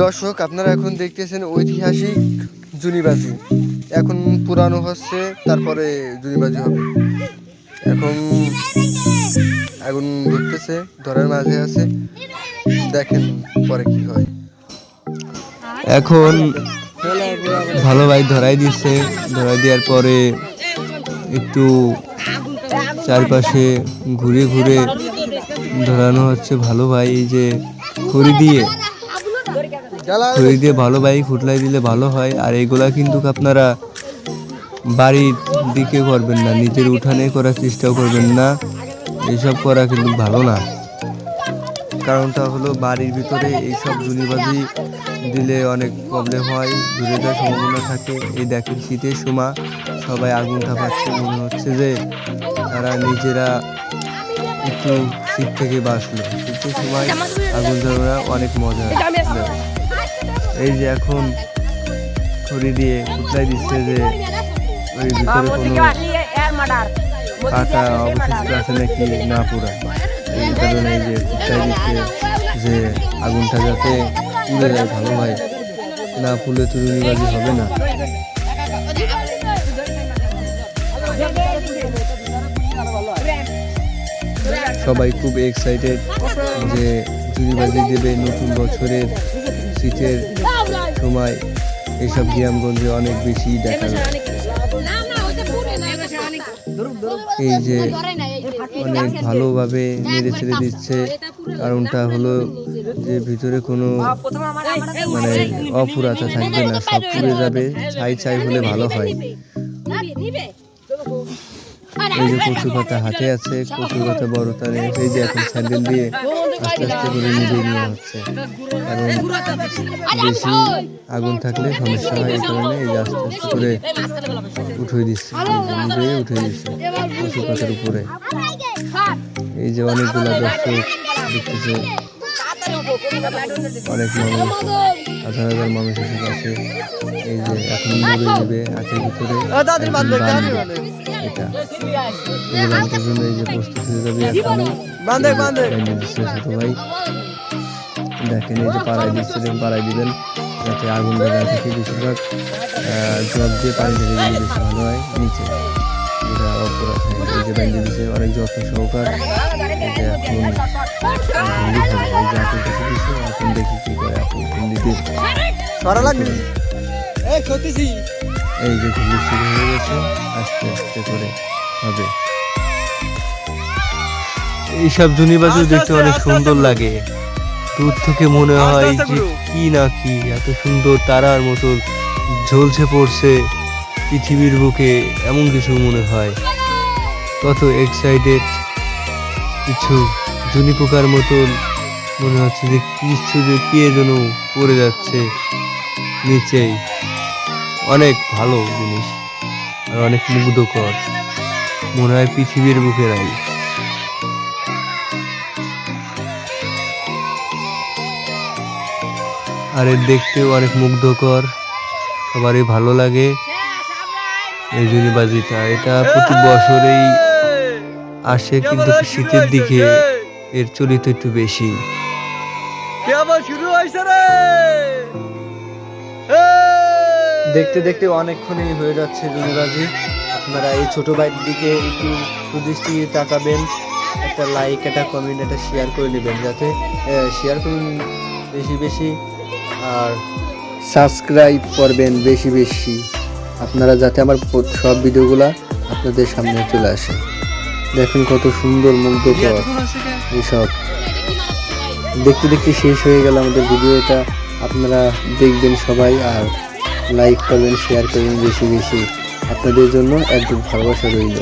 দর্শক, আপনারা এখন দেখতেছেন ঐতিহাসিক জুনিবাজি। এখন পুরানো হচ্ছে, তারপরে জুনিবাজি হবে। এখন আগুন ধরতেছে, ধরার মাঝে আছে। দেখেন পরে কি হয়। এখন ভালো ভাই ধরাই দিচ্ছে ধরাই দেওয়ার পরে একটু চারপাশে ঘুরে ঘুরে ধরানো হচ্ছে ভালো ভাই যে খড়ি দিয়ে। খড়ি দিয়ে ভালো ভাই ফুটলাই দিলে ভালো হয়। আর এগুলা কিন্তু আপনারা বাড়ির দিকে করবেন না নিজের উঠানে করার চেষ্টাও করবেন না। এইসব করা কিন্তু ভালো না। কারণটা হলো বাড়ির ভিতরে এইসব জুনিবাজি দিলে অনেক প্রবলেম হয় ধরে যাওয়ার সম্ভাবনা থাকে। এই দেখেন শীতের সময় সবাই আগুন তাপাচ্ছে মনে হচ্ছে যে তারা নিজেরা একটু শীত থেকে বাঁচলো। শীতের সময় আগুন জ্বালানো অনেক মজা। এই যে এখন ছড়ি দিয়ে ফুটলাই দিচ্ছে যে ওই ভিতরে কোনো কাটা অবশিষ্ট আছে নাকি? না পুরা। এই কারণে এই যে দিচ্ছে যে আগুনটা যাতে পুড়ে যায় ভালো হয়। না পুড়লে তুরুনিবাজি হবে না। সবাই খুব এক্সাইটেড যে চুরিবাজি দেবে নতুন বছরের শীতের সময় এসব গ্রামগঞ্জে অনেক বেশি দেখা যায়। এই যে অনেক ভালোভাবে নেড়ে ছেড়ে দিচ্ছে। কারণটা হলো যে ভিতরে কোনো মানে অপুরাতা থাকবে না, সব পুড়ে যাবে, ছাই ছাই হলে ভালো হয়। এই যে কচু পাতা হাতে আছে কচু পাতা বড় তারে এই যে এখন স্যান্ডেল দিয়ে আস্তে আস্তে করে নিভে নেওয়া হচ্ছে। কারণ বেশি আগুন থাকলে সমস্যা হয়, এই কারণে এই যে আস্তে আস্তে করে উঠিয়ে দিচ্ছে নিভে উঠিয়ে দিচ্ছে কচু পাতার উপরে। এই যে অনেকগুলো দর্শক দেখতেছে অনেক মানুষ হাজার হাজার মানুষ এসে আছে এই যে এখন মুড়ে দিবে হাতের ভিতরে। এটা। বাঁধার জন্য এই যে প্রস্তুত হয়ে যাবে এখনই ছোট ভাই? দেখেন এই যে পাড়াই দিচ্ছিলেন পাড়াই দিবেন যাতে আগুন লাগা থেকে বেশিরভাগ জব দিয়ে পানি দিলে বেশি ভালো হয়। নিচে। অপরাধ এই যে বেঁধে দিচ্ছে অনেক যত্ন সহকার এই এখন ভেন্ডি হবে এই যে আপনি কাছে দিচ্ছে এখন দেখি কি করে আপনি ভেন্ডি দিয়ে সরা লাগবে। এই যে ঘুরি শুরু হয়ে গেছে আস্তে আস্তে করে হবে। এইসব জুনিবাজু আস্তে দেখতে অনেক সুন্দর লাগে। দূর থেকে মনে হয় যে কি না কি এত সুন্দর তারার মতো ঝলসে পড়ছে পৃথিবীর বুকে এমন কিছু মনে হয়। কত এক্সাইটেড কিছু জুনি পোকার মতন মনে হচ্ছে যে কিছু যে কে যেন পড়ে যাচ্ছে নিচেই। অনেক ভালো জিনিস আর অনেক মুগ্ধকর। মনে হয় পৃথিবীর বুকে নাই আর এর দেখতেও অনেক মুগ্ধকর, সবারই ভালো লাগে। এই জুনিবাজিটা এটা প্রতি বছরেই আসে কিন্তু শীতের দিকে এর চলিত একটু বেশি। শুরু হয়েছে রে? দেখতে দেখতে অনেকক্ষণই হয়ে যাচ্ছে জুনিবাজি আপনারা এই ছোট ভাইয়ের দিকে একটু সুদৃষ্টি তাকাবেন। একটা লাইক একটা কমেন্ট একটা শেয়ার করে নেবেন যাতে শেয়ার করুন বেশি বেশি। আর সাবস্ক্রাইব করবেন বেশি বেশি। আপনারা যাতে আমার সব ভিডিওগুলা আপনাদের সামনে চলে আসে। দেখেন কত সুন্দর মুগ্ধকর এসব। দেখতে দেখতে শেষ হয়ে গেল আমাদের ভিডিওটা। আপনারা দেখবেন সবাই আর লাইক করবেন শেয়ার করবেন বেশি বেশি। আপনাদের জন্য একদম ভালোবাসা রইল।